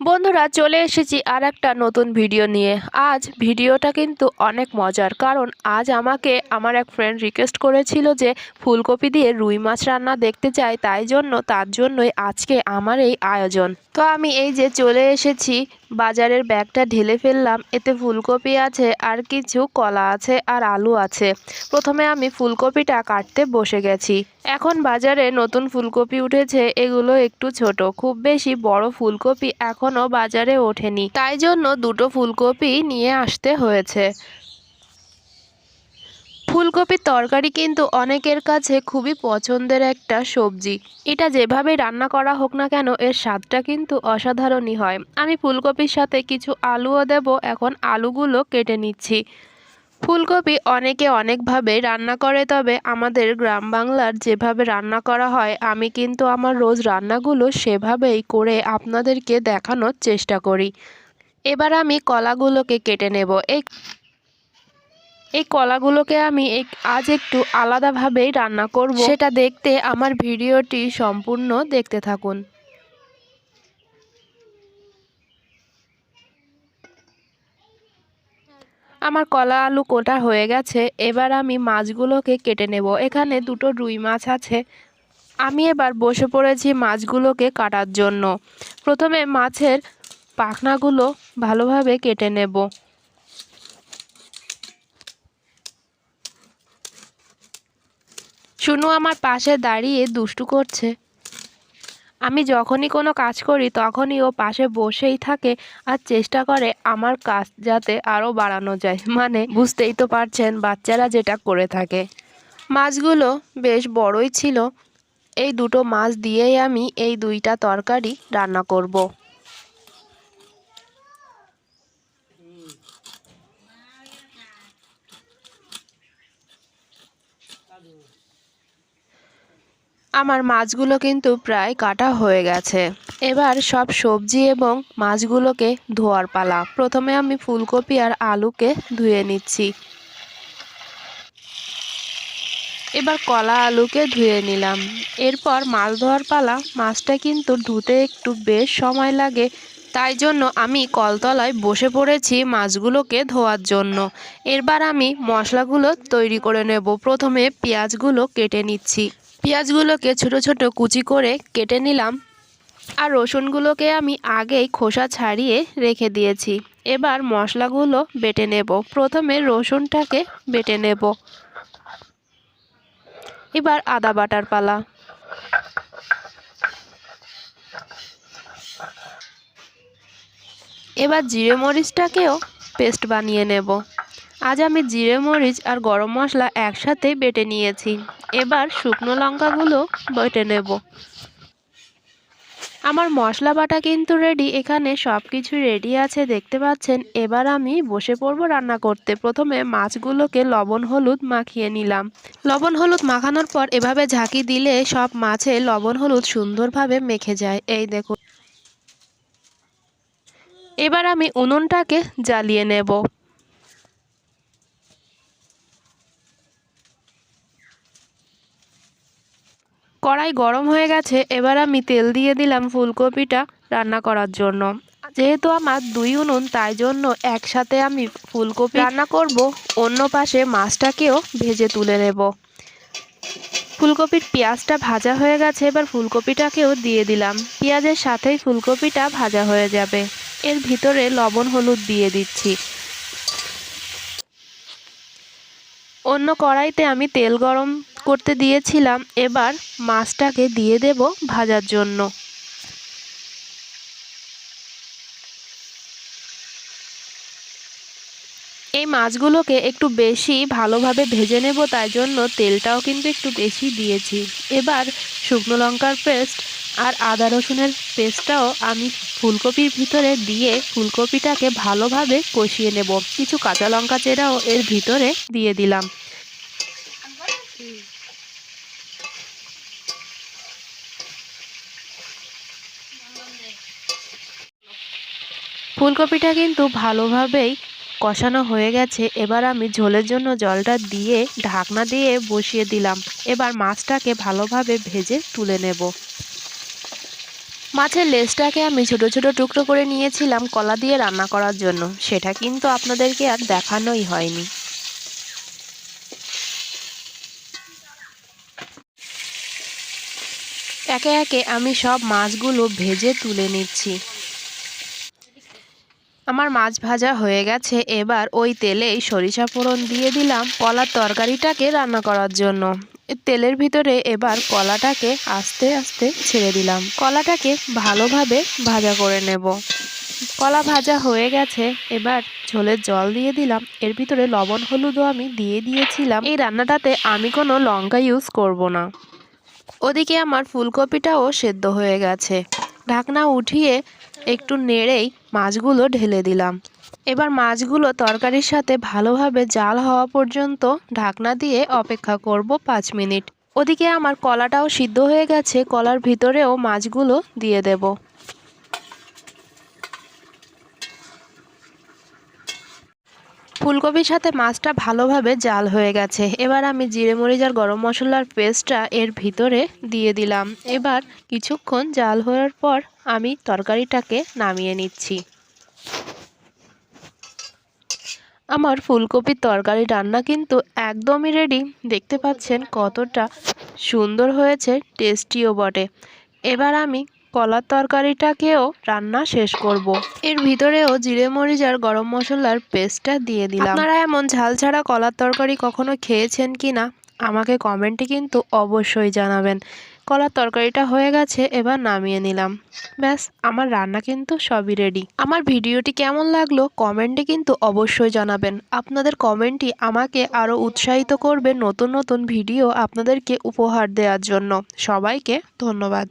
বন্ধুরা, চলে এসেছি আর একটা নতুন ভিডিও নিয়ে। আজ ভিডিওটা কিন্তু অনেক মজার, কারণ আজ আমাকে আমার এক ফ্রেন্ড রিকোয়েস্ট করেছিল যে ফুলকপি দিয়ে রুই মাছ রান্না দেখতে চাই, তাই জন্য, তার জন্যই আজকে আমার এই আয়োজন। তো আমি এই যে চলে এসেছি বাজারের ব্যাগটা ঢেলে ফেললাম। এতে ফুলকপি আছে, আর কিছু কলা আছে, আর আলু আছে। প্রথমে আমি ফুলকপিটা কাটতে বসে গেছি। এখন বাজারে নতুন ফুলকপি উঠেছে, এগুলো একটু ছোট। খুব বেশি বড় ফুলকপি এখনও বাজারে ওঠেনি। তাই জন্য দুটো ফুলকপি নিয়ে আসতে হয়েছে। ফুলকপির তরকারি কিন্তু অনেকের কাছে খুবই পছন্দের একটা সবজি। এটা যেভাবে রান্না করা হোক না কেন, এর স্বাদটা কিন্তু অসাধারণই হয়। আমি ফুলকপির সাথে কিছু আলুও দেব, এখন আলুগুলো কেটে নিচ্ছি। ফুলকপি অনেকে অনেকভাবে রান্না করে, তবে আমাদের গ্রাম বাংলার যেভাবে রান্না করা হয়, আমি কিন্তু আমার রোজ রান্নাগুলো সেভাবেই করে আপনাদেরকে দেখানোর চেষ্টা করি। এবার আমি কলাগুলোকে কেটে নেব। এই এই কলাগুলোকে আমি আজ একটু আলাদাভাবেই রান্না করব। সেটা দেখতে আমার ভিডিওটি সম্পূর্ণ দেখতে থাকুন। আমার কলা আলু কোটা হয়ে গেছে এবার আমি মাছগুলোকে কেটে নেব। এখানে দুটো রুই মাছ আছে। আমি এবার বসে পড়েছি মাছগুলোকে কাটার জন্য। প্রথমে মাছের পাখনাগুলো ভালোভাবে কেটে নেব। শুনু আমার পাশে দাঁড়িয়ে দুষ্টু করছে। আমি যখনই কোনো কাজ করি, তখনই ও পাশে বসেই থাকে আর চেষ্টা করে আমার কাজ যাতে আরও বাড়ানো যায়। মানে বুঝতেই তো পারছেন, বাচ্চারা যেটা করে থাকে। মাছগুলো বেশ বড়ই ছিল। এই দুটো মাছ দিয়েই আমি এই দুইটা তরকারি রান্না করব। আমার মাছগুলো কিন্তু প্রায় কাটা হয়ে গেছে। এবার সব সবজি এবং মাছগুলোকে ধোয়ার পালা। প্রথমে আমি ফুলকপি আর আলুকে ধুয়ে নিচ্ছি। এবার কলা আলুকে ধুয়ে নিলাম। এরপর মাছ ধোয়ার পালা। মাছটা কিন্তু ধুতে একটু বেশ সময় লাগে। তাই জন্য আমি কলতলায় বসে পড়েছি মাছগুলোকে ধোয়ার জন্য। এরবার আমি মশলাগুলো তৈরি করে নেব। প্রথমে পেঁয়াজগুলো কেটে নিচ্ছি। পেঁয়াজগুলোকে ছোট ছোট কুচি করে কেটে নিলাম আর রসুনগুলোকে আমি আগেই খোসা ছাড়িয়ে রেখে দিয়েছি। এবার মশলাগুলো বেটে নেব। প্রথমে রসুনটাকে বেটে নেব। এবার আদা বাটার পালা। এবার জিরে মরিচটাকেও পেস্ট বানিয়ে নেব। আজ আমি জিরে মরিচ আর গরম মশলা একসাথে বেটে নিয়েছি। এবার শুকনো লঙ্কাগুলো বেটে নেব। আমার মশলা বাটা কিন্তু রেডি এখানে সব কিছু রেডি আছে, দেখতে পাচ্ছেন। এবার আমি বসে পড়ব রান্না করতে। প্রথমে মাছগুলোকে লবণ হলুদ মাখিয়ে নিলাম। লবণ হলুদ মাখানোর পর এভাবে ঝাঁকি দিলে সব মাছে লবণ হলুদ সুন্দরভাবে মেখে যায়। এই দেখুন। এবার আমি উনুনটাকে জ্বালিয়ে নেব। কড়াই গরম হয়ে গেছে, এবার আমি তেল দিয়ে দিলাম ফুলকপিটা রান্না করার জন্য। যেহেতু আমার দুই উনুন, তাই জন্য একসাথে আমি ফুলকপি রান্না করব, অন্য পাশে মাছটাকেও ভেজে তুলে নেব। ফুলকপির পেঁয়াজটা ভাজা হয়ে গেছে, এবার ফুলকপিটাকেও দিয়ে দিলাম। পেঁয়াজের সাথেই ফুলকপিটা ভাজা হয়ে যাবে। এর ভিতরে লবণ, হলুদ দিয়ে দিচ্ছি। অন্য কড়াইতে আমি তেল গরম করতে দিয়েছিলাম, এবার মাছটাকে দিয়ে দেব ভাজার জন্য। এই মাছগুলোকে একটু বেশি ভালোভাবে ভেজে নেব, তাই জন্য তেলটাও কিন্তু একটু বেশি দিয়েছি। এবার শুকনো লঙ্কার পেস্ট আর আদা রসুনের পেস্টটাও আমি ফুলকপির ভিতরে দিয়ে ফুলকপিটাকে ভালোভাবে কষিয়ে নেব। কিছু কাঁচা লঙ্কা চেরাও এর ভিতরে দিয়ে দিলাম। ফুলকপিটা কিন্তু ভালোভাবেই কষানো হয়ে গেছে। এবার আমি ঝোলের জন্য জলটা দিয়ে ঢাকনা দিয়ে বসিয়ে দিলাম। এবার মাছটাকে ভালোভাবে ভেজে তুলে নেব। মাছের লেজটাকে আমি ছোট ছোট টুকরো করে নিয়েছিলাম কলা দিয়ে রান্না করার জন্য। সেটা কিন্তু আপনাদেরকে আর দেখানোই হয়নি। একে একে আমি সব মাছগুলো ভেজে তুলে নিচ্ছি। আমার মাছ ভাজা হয়ে গেছে, এবার ওই তেলেই সরিষা ফোড়ন দিয়ে দিলাম কলার তরকারিটাকে রান্না করার জন্য। তেলের ভিতরে এবার কলাটাকে আস্তে আস্তে ছেড়ে দিলাম। কলাটাকে ভালোভাবে ভাজা করে নেব। কলা ভাজা হয়ে গেছে, এবার ঝোলের জল দিয়ে দিলাম। এর ভিতরে লবণ, হলুদও আমি দিয়ে দিয়েছিলাম। এই রান্নাটাতে আমি কোনো লঙ্কা ইউজ করব না। ওদিকে আমার ফুলকপিটাও সেদ্ধ হয়ে গেছে। ঢাকনা উঠিয়ে একটু নেড়েই মাছগুলো ঢেলে দিলাম। এবার মাছগুলো তরকারির সাথে ভালোভাবে জাল হওয়া পর্যন্ত ঢাকনা দিয়ে অপেক্ষা করব পাঁচ মিনিট। ওদিকে আমার কলাটাও সিদ্ধ হয়ে গেছে, কলার ভিতরেও মাছগুলো দিয়ে দেব। ফুলকপির সাথে মাছটা ভালোভাবে জাল হয়ে গেছে। এবার আমি জিরে মরিচ আর গরম মশলার পেস্টটা এর ভিতরে দিয়ে দিলাম। এবার কিছুক্ষণ জাল হওয়ার পর আমি তরকারিটাকে নামিয়ে নিচ্ছি। আমার ফুলকপির তরকারি রান্না কিন্তু একদমই রেডি দেখতে পাচ্ছেন কতটা সুন্দর হয়েছে টেস্টিও বটে। এবার আমি কলার তরকারিটাকেও রান্না শেষ করব। এর ভিতরেও জিরে মরিচ আর গরম মশলার পেস্টটা দিয়ে দিলাম। আপনারা এমন ঝাল ছাড়া কলার তরকারি কখনো খেয়েছেন কি না আমাকে কমেন্টে কিন্তু অবশ্যই জানাবেন। কলার তরকারিটা হয়ে গেছে, এবার নামিয়ে নিলাম। ব্যাস, আমার রান্না কিন্তু সবই রেডি আমার ভিডিওটি কেমন লাগল কমেন্টে কিন্তু অবশ্যই জানাবেন। আপনাদের কমেন্টই আমাকে আরও উৎসাহিত করবে নতুন নতুন ভিডিও আপনাদেরকে উপহার দেওয়ার জন্য। সবাইকে ধন্যবাদ।